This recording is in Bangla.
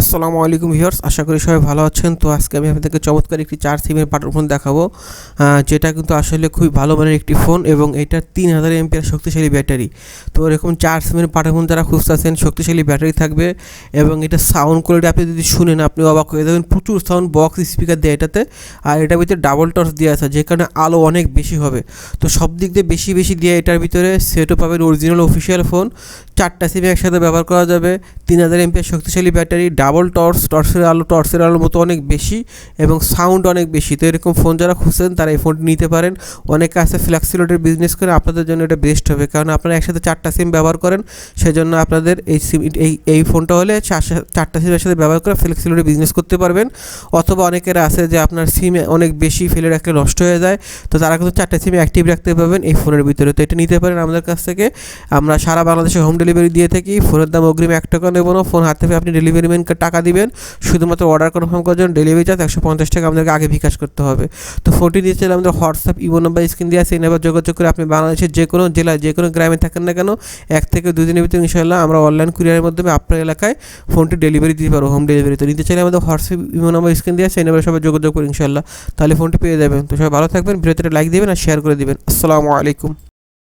আসসালামু আলাইকুম ভিউয়ার্স, আশা করি সবাই ভালো আছেন। তো আজকে আমি আপনাদেরকে চমৎকার একটি চার সিমের বাটন ফোন দেখাবো যেটা কিন্তু আসলে খুবই ভালো মানের একটি ফোন এবং এটা তিন হাজার এমপিআর শক্তিশালী ব্যাটারি। তো এরকম চার সিমের বাটন ফোন যারা খুঁজতেছেন শক্তিশালী ব্যাটারি থাকবে এবং এটা সাউন্ড কোয়ালিটি আপনি যদি শুনেন, আপনি অবাক হয়ে যাবেন, প্রচুর সাউন্ড বক্স স্পিকার দেয় এটাতে আর এটার ভিতরে ডাবল টর্চ দেওয়া আছে, যে কারণে আলো অনেক বেশি হবে। তো সব দিক দিয়ে বেশি বেশি দিয়ে এটার ভিতরে সেটও পাবেন অরিজিনাল অফিসিয়াল ফোন চারটা সিম একসাথে ব্যবহার করা যাবে। তিন হাজার এমপিআর শক্তিশালী ব্যাটারি ডাবল টর্চ টর্চের আলো টর্চের আলোর মতো অনেক বেশি এবং সাউন্ড অনেক বেশি। তো এরকম ফোন যারা খুঁজছেন, তারা এই ফোনটি নিতে পারেন। অনেকে আছে ফ্লেক্সিলোটের বিজনেস করে, আপনাদের জন্য এটা বেস্ট হবে। কারণ আপনারা একসাথে চারটা সিম ব্যবহার করেন, সেজন্য আপনাদের এই সিম এই এই ফোনটা হলে চার- চারটা সিম একসাথে ব্যবহার করে ফ্লেক্সিলোটের বিজনেস করতে পারবেন। অথবা অনেকের আছে যে আপনার সিম অনেক বেশি ফেলে রাখলে নষ্ট হয়ে যায়, তো তারা কিন্তু চারটা সিম অ্যাক্টিভ রাখতে পারবেন এই ফোনের ভিতরে। তো এটা নিতে পারেন আমাদের কাছ থেকে। আমরা সারা বাংলাদেশে হোম ডেলিভারি দিয়ে থাকি ফোনের দাম অগ্রিম এক টাকা নেব না। ফোন হাতে পেয়ে আপনি ডেলিভারি ম্যানকে টাকা দিবেন। শুধুমাত্র অর্ডার কনফার্ম করার জন্য ডেলিভারি চার্জ একশো পঞ্চাশ টাকা আপনাকে আগে বিকাশ করতে হবে। তো ফোনটি নিতে চাইলে আমাদের হোয়াটসঅ্যাপ ইমো নাম্বার স্ক্রিন দিয়ে সেই নাম্বার যোগাযোগ করে আপনি বাংলাদেশের যে কোনো জেলায়, যে কোনো গ্রামে থাকেন না কেন, এক থেকে দুই দিনের ভিতরে ইনশাল্লাহ আমরা অনলাইন কুরিয়ারের মাধ্যমে আপনার এলাকায় ফোনটি ডেলিভারি দিতে পারব হোম ডেলিভারি তো নিতে চাইলে আমাদের হোয়াটসঅ্যাপ ইমো নাম্বার স্ক্রিন দিয়ে সেই নাম্বারে সবাই যোগাযোগ করুন ইনশাল্লাহ তাহলে ফোনটি পেয়ে যাবেন। তো সবাই ভালো থাকবেন, ভিডিওতে লাইক দেবেন আর শেয়ার করে দেবেন। আসসালামু আলাইকুম।